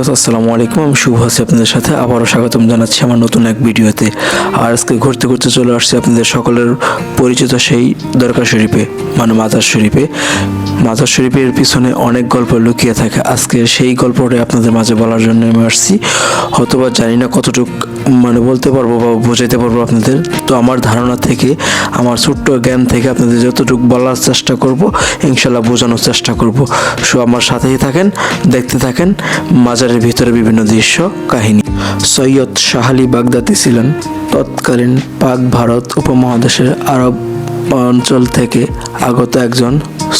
Viewers, আসসালামু আলাইকুম। আমি শুভ আছি আপনাদের সাথে। আবারও স্বাগতম জানাচ্ছি আমার নতুন এক ভিডিওতে। আর আজকে ঘুরতে ঘুরতে চলে আসছি আপনাদের সকলের পরিচিত সেই দরকার শরীফে মানে মাজার শরীফে। মাজার শরীফের পিছনে অনেক গল্প লুকিয়ে থাকে। আজকে সেই গল্পটা আপনাদের মাঝে বলার জন্য আমি আসছি। হয়তোবা জানি না কতটুক মানে বলতে পারব বা বোঝাইতে পারব আপনাদের। তো আমার ধারণা থেকে, আমার ছোট্ট জ্ঞান থেকে আপনাদের যতটুকু বলার চেষ্টা করব, ইনশাল্লাহ বোঝানোর চেষ্টা করব। সো আমার সাথেই থাকেন, দেখতে থাকেন, মাজারের ভিতরে বিভিন্ন দৃশ্য, কাহিনী। সৈয়দ শাহালি বাগদাদি ছিলেন তৎকালীন পাক ভারত উপমহাদেশের আরব অঞ্চল থেকে আগত একজন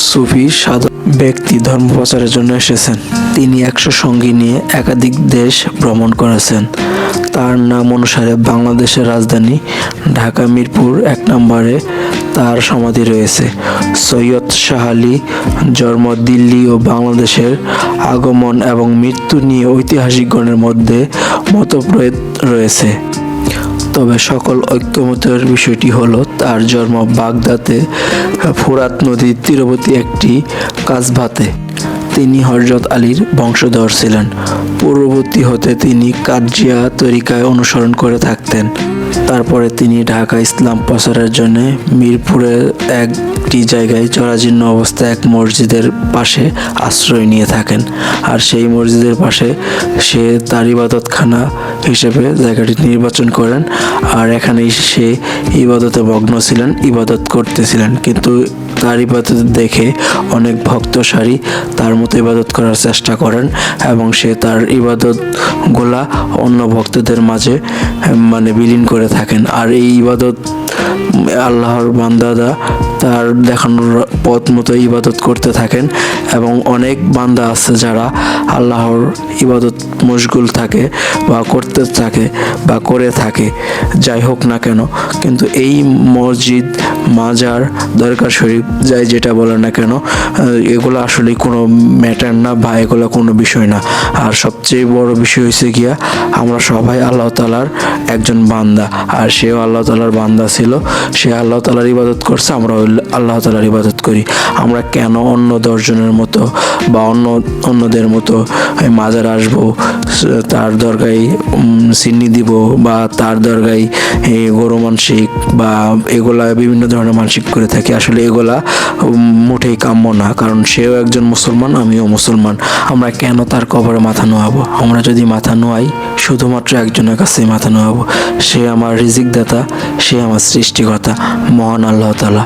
সুফি সাধক ব্যক্তি ধর্ম প্রচারের জন্য এসেছেন। তিনি একশো সঙ্গী নিয়ে একাধিক দেশ ভ্রমণ করেছেন। তার নাম অনুসারে বাংলাদেশের রাজধানী ঢাকা, মিরপুর এক নম্বরে তার সমাধি রয়েছে। সৈয়দ শাহ আলী জন্ম দিল্লি ও বাংলাদেশের আগমন এবং মৃত্যু নিয়ে ঐতিহাসিকগণের মধ্যে মতপ্রভেদ রয়েছে। তবে সকল ঐক্যমতের বিষয়টি হলো, তার জন্ম বাগদাতে ফোরাত নদীর তীরবর্তী একটি কাজভাতে। তিনি হজরত আলীর বংশধর ছিলেন। পূর্ববর্তী হতে তিনি কাজিয়া তরিকায় অনুসরণ করে থাকতেন। তারপরে তিনি ঢাকা ইসলাম প্রচারের জন্য মিরপুরের একটি জায়গায় চরাজীর্ণ অবস্থায় এক মসজিদের পাশে আশ্রয় নিয়ে থাকেন। আর সেই মসজিদের পাশে সে তার ইবাদতখানা হিসেবে জায়গাটি নির্বাচন করেন। আর এখানেই সে ইবাদতে মগ্ন ছিলেন, ইবাদত করতেছিলেন। কিন্তু তার ইবাদত দেখে অনেক ভক্ত সারি তার মতো ইবাদত করার চেষ্টা করেন এবং সে তার ইবাদত গোলা অন্য ভক্তদের মাঝে মানে বিলীন করে থাকেন। আর এই ইবাদত আল্লাহর বান্দাদা তার দেখানোর পথ মতো ইবাদত করতে থাকেন এবং অনেক বান্দা আছে যারা আল্লাহর ইবাদত মশগুল থাকে বা করতে থাকে বা করে থাকে, যাই হোক না কেন। কিন্তু এই মসজিদ মাজার দরকার শরীফ, যাই যেটা বলে না কেন এগুলো আসলে কোনো ম্যাটার না বা এগুলো কোনো বিষয় না। আর সবচেয়ে বড় বিষয় হয়েছে গিয়া, আমরা সবাই আল্লাহ তালার একজন বান্দা। আর সেও আল্লাহ তালার বান্দা ছিল, সে আল্লাহ তালার ইবাদত করছে, আমরা আল্লাহ তালার ইবাদত করি। আমরা কেন অন্য দশজনের মতো বা অন্য অন্যদের মতো মাজার আসব? তার দরগায় সিন্নি দিব বা তার দরগায় গরু মানসিক বা এগুলা বিভিন্ন ধরনের মানসিক করে থাকি। আসলে এগুলা মোটেই কাম্য না, কারণ সেও একজন মুসলমান, আমিও মুসলমান। আমরা কেন তার কবরে মাথা নোয়াবো? আমরা যদি মাথা নোয়াই, শুধুমাত্র একজনের কাছেই মাথা নোয়াবো। সে আমার রিজিক দাতা সে আমার সৃষ্টিকর্তা, মহান আল্লাহ তালা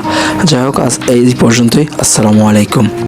যাই হোক, আজ এই পর্যন্তই। আসসালামু আলাইকুম।